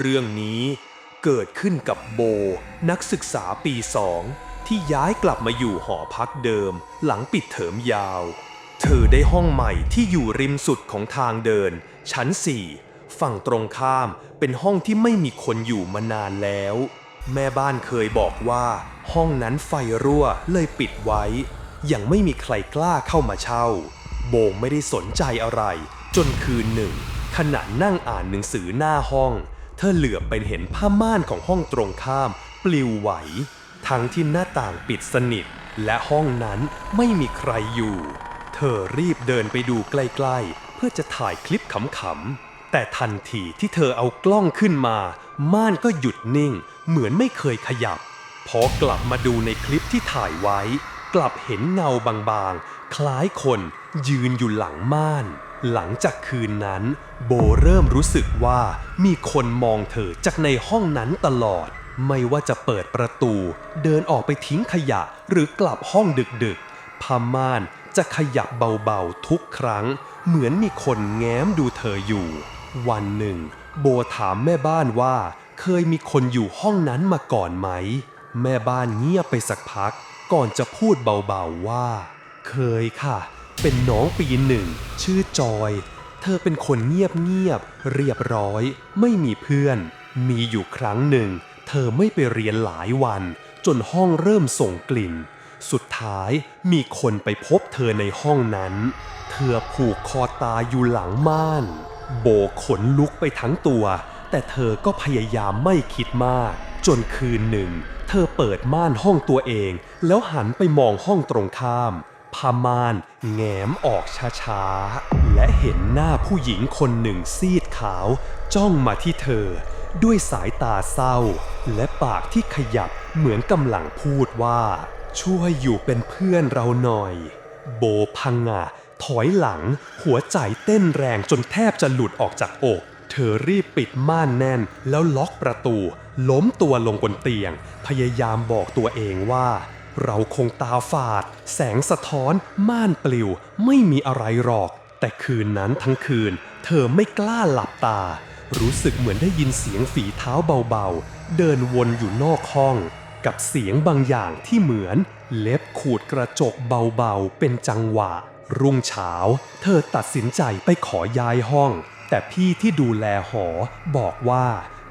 เรื่องนี้เกิดขึ้นกับโบนักศึกษาปีสองที่ย้ายกลับมาอยู่หอพักเดิมหลังปิดเทอมยาว เธอได้ห้องใหม่ที่อยู่ริมสุดของทางเดิน ชั้นสี่ฝั่งตรงข้ามเป็นห้องที่ไม่มีคนอยู่มานานแล้ว แม่บ้านเคยบอกว่า ห้องนั้นไฟรั่วเลยปิดไว้ ยังไม่มีใครกล้าเข้ามาเช่า โบงไม่ได้สนใจอะไร จนคืนหนึ่งขณะนั่งอ่านหนังสือหน้าห้อง ธอเหลือบไปเห็นผ้าม่านของห้องตรงข้าม ปลิวไหว ทั้งที่หน้าต่างปิดสนิท และห้องนั้นไม่มีใครอยู่ เธอรีบเดินไปดูใกล้ๆ เพื่อจะถ่ายคลิปขำๆ แต่ทันทีที่เธอเอากล้องขึ้นมา ม่านก็หยุดนิ่ง เหมือนไม่เคยขยับ พอกลับมาดูในคลิปที่ถ่ายไว้ กลับเห็นเงาบางๆ คล้ายคนยืนอยู่หลังม่าน หลังจากคืนนั้น โบเริ่มรู้สึกว่ามีคนมองเธอจากในห้องนั้นตลอด ไม่ว่าจะเปิดประตู เดินออกไปทิ้งขยะหรือกลับห้องดึกๆผ้าม่านจะขยับเบาๆทุกครั้ง เหมือนมีคนแง้มดูเธออยู่ วันหนึ่ง โบถามแม่บ้านว่า เคยมีคนอยู่ห้องนั้นมาก่อนไหม แม่บ้านเงียบไปสักพัก ก่อนจะพูดเบาๆว่า เคยค่ะ เป็นน้องปีหนึ่ง ชื่อจอย เธอเป็นคนเงียบๆเรียบร้อย ไม่มีเพื่อน มีอยู่ครั้งหนึ่ง เธอไม่ไปเรียนหลายวัน จนห้องเริ่มส่งกลิ่น สุดท้ายมีคนไปพบเธอในห้องนั้น เธอผูกคอตายอยู่หลังม่าน โบกขนลุกไปทั้งตัว แต่เธอก็พยายามไม่คิดมาก จนคืนหนึ่ง เธอเปิดม่านห้องตัวเอง แล้วหันไปมองห้องตรงข้าม ผ้าม่านแง้มออกช้าๆ และเห็นหน้าผู้หญิงคนหนึ่งซีดขาว จ้องมาที่เธอ ด้วยสายตาเศร้า และปากที่ขยับเหมือนกำลังพูดว่า ช่วยอยู่เป็นเพื่อนเราหน่อย โบพังงะถอยหลัง หัวใจเต้นแรงจนแทบจะหลุดออกจากอก เธอรีบปิดม่านแน่นแล้วล็อกประตู ล้มตัวลงบนเตียง พยายามบอกตัวเองว่า เราคงตาฝาด แสงสะท้อน ม่านปลิว ไม่มีอะไรหรอก แต่คืนนั้นทั้งคืน เธอไม่กล้าหลับตา รู้สึกเหมือนได้ยินเสียงฝีเท้าเบาๆ เดินวนอยู่นอกห้อง กับเสียงบางอย่างที่เหมือน เล็บขูดกระจกเบาๆ เป็นจังหวะ รุ่งเช้า เธอตัดสินใจไปขอย้ายห้อง แต่พี่ที่ดูแลหอบอกว่า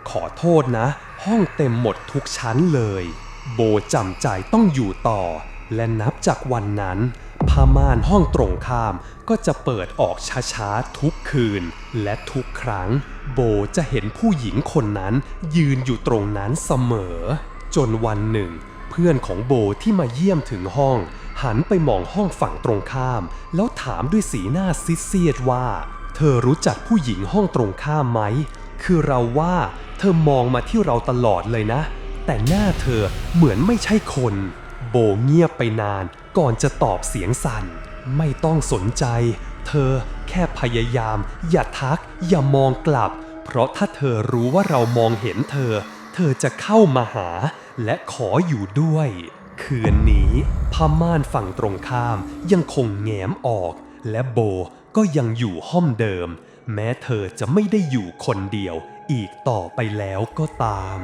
ขอโทษนะ ห้องเต็มหมดทุกชั้นเลย โบจำใจต้องอยู่ต่อ และนับจากวันนั้นผ้าม่านห้องตรงข้ามก็จะเปิดออกช้าๆทุกคืน และทุกครั้ง โบจะเห็นผู้หญิงคนนั้นยืนอยู่ตรงนั้นเสมอ จนวันหนึ่ง เพื่อนของโบที่มาเยี่ยมถึงห้อง หันไปมองห้องฝั่งตรงข้าม แล้วถามด้วยสีหน้าซิดเซียดว่า เธอรู้จักผู้หญิงห้องตรงข้ามไหม คือเราว่า เธอมองมาที่เราตลอดเลยนะ แต่หน้าเธอเหมือนไม่ใช่คน โบเงียบไปนานก่อนจะตอบเสียงสั่น ไม่ต้องสนใจ เธอแค่พยายาม อย่าทัก อย่ามองกลับ เพราะถ้าเธอรู้ว่าเรามองเห็นเธอ เธอจะเข้ามาหา และขออยู่ด้วย คืนนี้ผ้าม่านฝั่งตรงข้ามยังคงแง้มออก และโบก็ยังอยู่ห้องเดิม แม้เธอจะไม่ได้อยู่คนเดียว อีกต่อไปแล้วก็ตาม